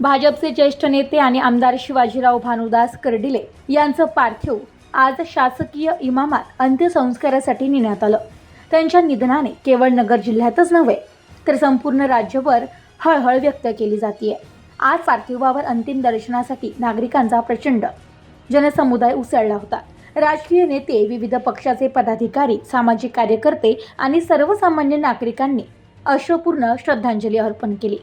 भाजपचे ज्येष्ठ नेते आणि आमदार शिवाजीराव भानुदास कर्डिले यांचं पार्थिव आज शासकीय इमामात अंत्यसंस्कारासाठी नेण्यात आलं. त्यांच्या निधनाने केवळ नगर जिल्ह्यातच नव्हे तर संपूर्ण राज्यभर हळहळ व्यक्त केली जाते आज पार्थिवावर अंतिम दर्शनासाठी नागरिकांचा प्रचंड जनसमुदाय उसळला होता. राजकीय नेते विविध पक्षाचे पदाधिकारी सामाजिक कार्यकर्ते आणि सर्वसामान्य नागरिकांनी अश्वपूर्ण श्रद्धांजली अर्पण केली.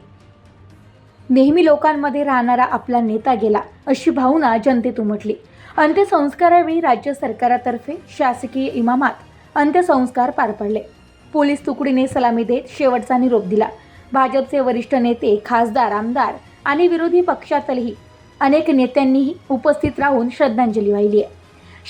नेहमी लोकांमध्ये राहणारा आपला नेता गेला अशी भावना जनतेत उमटली. अंत्यसंस्कारावेळी राज्य सरकारातर्फे शासकीय इमामात अंत्यसंस्कार पार पडले. पोलीस तुकडीने सलामी देत शेवटचा निरोप दिला. भाजपचे वरिष्ठ नेते खासदार आमदार आणि विरोधी पक्षातही अनेक नेत्यांनीही उपस्थित राहून श्रद्धांजली वाहिली आहे.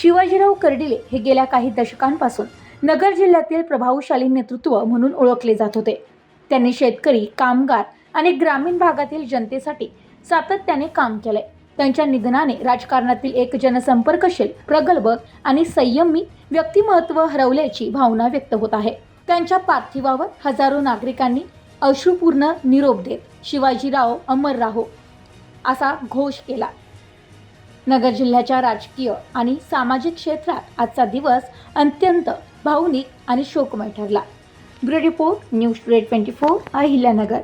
शिवाजीराव कर्डिले हे गेल्या काही दशकांपासून नगर जिल्ह्यातील प्रभावशाली नेतृत्व म्हणून ओळखले जात होते. त्यांनी शेतकरी कामगार आणि ग्रामीण भागातील जनतेसाठी सातत्याने काम केले त्यांच्या निधनाने राजकारणातील एक जनसंपर्कशील प्रगल्भ आणि संयमी व्यक्तिमत्व हरवल्याची भावना व्यक्त होत आहे. त्यांच्या पार्थिवावर हजारो नागरिकांनी अश्रुपूर्ण निरोप देत शिवाजीराव अमर राहो असा घोष केला. नगर जिल्ह्याच्या राजकीय आणि सामाजिक क्षेत्रात आजचा दिवस अत्यंत भावनिक आणि शोकमय ठरला. Bureau report news twenty four Ahilyanagar.